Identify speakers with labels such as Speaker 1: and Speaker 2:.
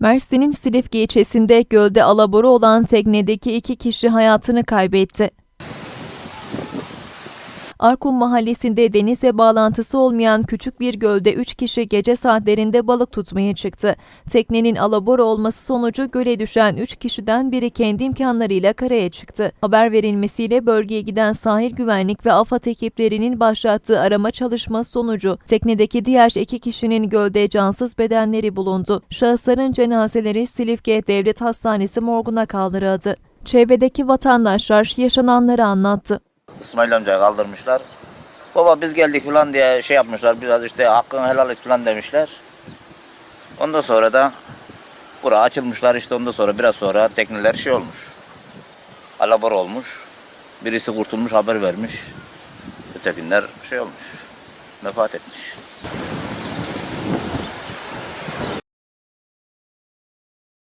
Speaker 1: Mersin'in Silifke ilçesinde gölde alabora olan teknedeki iki kişi hayatını kaybetti. Arkum mahallesinde denize bağlantısı olmayan küçük bir gölde 3 kişi gece saatlerinde balık tutmaya çıktı. Teknenin alabora olması sonucu göle düşen 3 kişiden biri kendi imkanlarıyla karaya çıktı. Haber verilmesiyle bölgeye giden sahil güvenlik ve AFAD ekiplerinin başlattığı arama çalışması sonucu teknedeki diğer iki kişinin gölde cansız bedenleri bulundu. Şahısların cenazeleri Silifke Devlet Hastanesi morguna kaldırıldı. Çevredeki vatandaşlar yaşananları anlattı.
Speaker 2: İsmail amcayı kaldırmışlar. Baba biz geldik falan diye şey yapmışlar. Biraz işte hakkını helal et falan demişler. Ondan sonra da bura açılmışlar işte ondan sonra biraz sonra tekneler şey olmuş. Alabor olmuş. Birisi kurtulmuş haber vermiş. Ötekiler şey olmuş. Vefat etmiş.